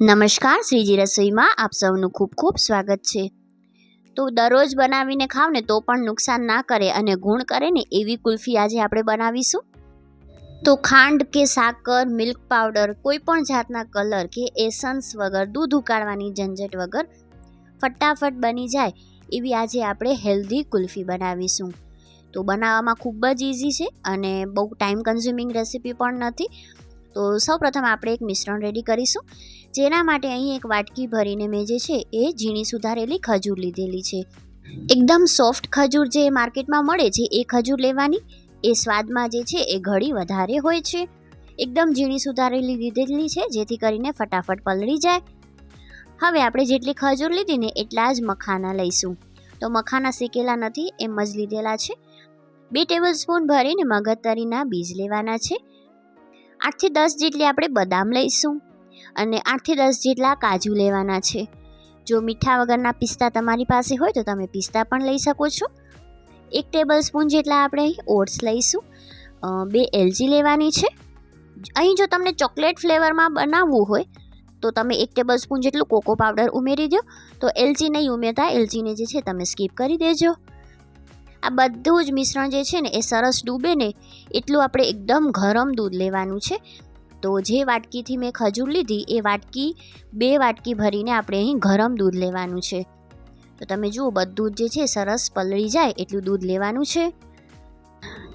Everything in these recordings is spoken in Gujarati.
નમસ્કાર, શ્રીજી રસોઈમાં આપ સૌનું ખૂબ ખૂબ સ્વાગત છે. તો દરરોજ બનાવીને ખાવ ને તો પણ નુકસાન ના કરે અને ગુણ કરે ને એવી કુલ્ફી આજે આપણે બનાવીશું. તો ખાંડ કે સાકર, મિલ્ક પાવડર, કોઈ પણ જાતના કલર કે એસન્સ વગર, દૂધ ઉકાળવાની ઝંઝટ વગર ફટાફટ બની જાય એવી આજે આપણે હેલ્ધી કુલ્ફી બનાવીશું. તો બનાવવામાં ખૂબ જ ઇઝી છે અને બહુ ટાઈમ કન્ઝ્યુમિંગ રેસીપી પણ નથી. તો સૌપ્રથમ આપણે એક મિશ્રણ રેડી કરીશું. જેના માટે અહીં એક વાટકી ભરીને મેં જે છે એ ઝીણી સુધારેલી ખજૂર લીધેલી છે. એકદમ સોફ્ટ ખજૂર જે માર્કેટમાં મળે છે એ ખજૂર લેવાની. એ સ્વાદમાં જે છે એ ઘડી વધારે હોય છે. એકદમ ઝીણી સુધારેલી લીધેલી છે, જેથી કરીને ફટાફટ પલળી જાય. હવે આપણે જેટલી ખજૂર લીધી ને એટલા જ મખાના લઈશું. તો મખાના શેકેલા નથી, એમ જ લીધેલા છે. બે ટેબલ સ્પૂન ભરીને મગજતરીના બીજ લેવાના છે. આઠથી દસ જેટલી આપણે બદામ લઈશું અને આઠથી દસ જેટલા કાજુ લેવાના છે. જો મીઠા વગરના પિસ્તા તમારી પાસે હોય તો તમે પિસ્તા પણ લઈ શકો છો. એક ટેબલ સ્પૂન જેટલા આપણે ઓટ્સ લઈશું. બે એલજી લેવાની છે. અહીં જો તમને ચોકલેટ ફ્લેવરમાં બનાવવું હોય તો તમે એક ટેબલ સ્પૂન જેટલું કોકો પાવડર ઉમેરી દો. તો એલચી નહીં ઉમેરતા એલચીને જે છે તમે સ્કીપ કરી દેજો. આ બધું જ મિશ્રણ જે છે ને, એ સરસ ડૂબે ને, એટલું આપણે એકદમ ગરમ દૂધ લેવાનું છે. તો જે વાટકીથી મેં ખજૂર લીધી, એ વાટકી, બે વાટકી ભરીને આપણે અહીં ગરમ દૂધ લેવાનું છે. તો તમે જુઓ, બધું જ છે, સરસ પલળી જાય એટલું દૂધ લેવાનું છે.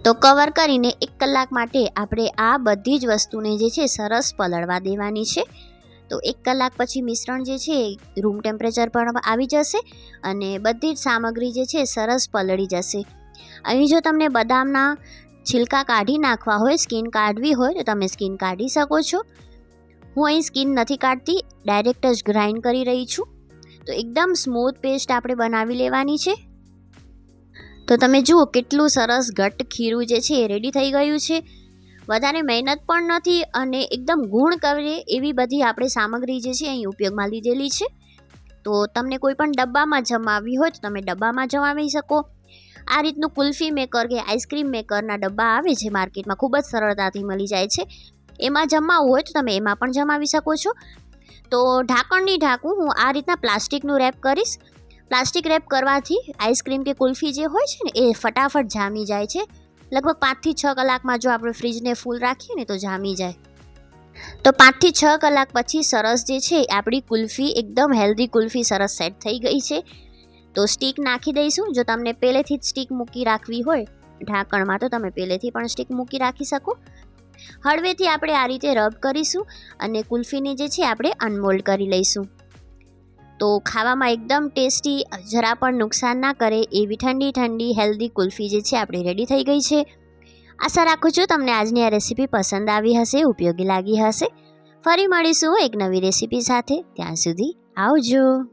તો કવર કરીને એક કલાક માટે આપણે આ બધી જ વસ્તુને જે છે, સરસ પલળવા દેવાની છે. તો એક કલાક પછી મિશ્રણ જે છે એ રૂમ ટેમ્પરેચર પણ આવી જશે અને બધી જ સામગ્રી જે છે સરસ પલળી જશે. અહીં જો તમને બદામના છિલકા કાઢી નાખવા હોય સ્કિન કાઢવી હોય, તો તમે સ્કિન કાઢી શકો છો. હું અહીં સ્કિન નથી કાઢતી ડાયરેક્ટ જ ગ્રાઇન્ડ કરી રહી છું. તો એકદમ સ્મૂથ પેસ્ટ આપણે બનાવી લેવાની છે. તો તમે જુઓ કેટલું સરસ ઘટ્ટ ખીરું જે છે એ રેડી થઈ ગયું છે. વધારે મહેનત પણ નથી અને એકદમ ગુણ કરે એવી બધી આપણે સામગ્રી જે છે અહીં ઉપયોગમાં લીધેલી છે. તો તમને કોઈ પણ ડબ્બામાં જમાવવી હોય તો તમે ડબ્બામાં જમાવી શકો. આ રીતનું કુલ્ફી મેકર કે આઈસ્ક્રીમ મેકરના ડબ્બા આવે છે માર્કેટમાં ખૂબ જ સરળતાથી મળી જાય છે. એમાં જમાવવું હોય તો તમે એમાં પણ જમાવી શકો છો. તો ઢાંકણની ઢાંકું હું આ રીતના પ્લાસ્ટિકનું રેપ કરીશ. પ્લાસ્ટિક રેપ કરવાથી આઈસ્ક્રીમ કે કુલ્ફી જે હોય છે ને એ ફટાફટ જામી જાય છે. લગભગ પાંચથી છ કલાકમાં જો આપણે ફ્રીજને ફૂલ રાખીએ ને તો જામી જાય. તો પાંચથી છ કલાક પછી સરસ જે છે આપણી કુલ્ફી એકદમ હેલ્ધી કુલ્ફી સરસ સેટ થઈ ગઈ છે. તો સ્ટીક નાખી દઈશું. જો તમને પહેલેથી જ સ્ટીક મૂકી રાખવી હોય, ઢાંકણમાં તો તમે પહેલેથી પણ સ્ટીક મૂકી રાખી શકો. હળવેથી આપણે આ રીતે રબ કરીશું અને કુલ્ફીને જે છે આપણે અનમોલ્ડ કરી લઈશું. તો ખાવામાં એકદમ ટેસ્ટી, જરા પણ નુકસાન ના કરે એવી ઠંડી ઠંડી હેલ્ધી કુલ્ફી જે છે આપણી રેડી થઈ ગઈ છે. આશા રાખું છું તમને આજની આ રેસીપી પસંદ આવી હશે, ઉપયોગી લાગી હશે. ફરી મળીશું એક નવી રેસીપી સાથે. ત્યાં સુધી આવજો.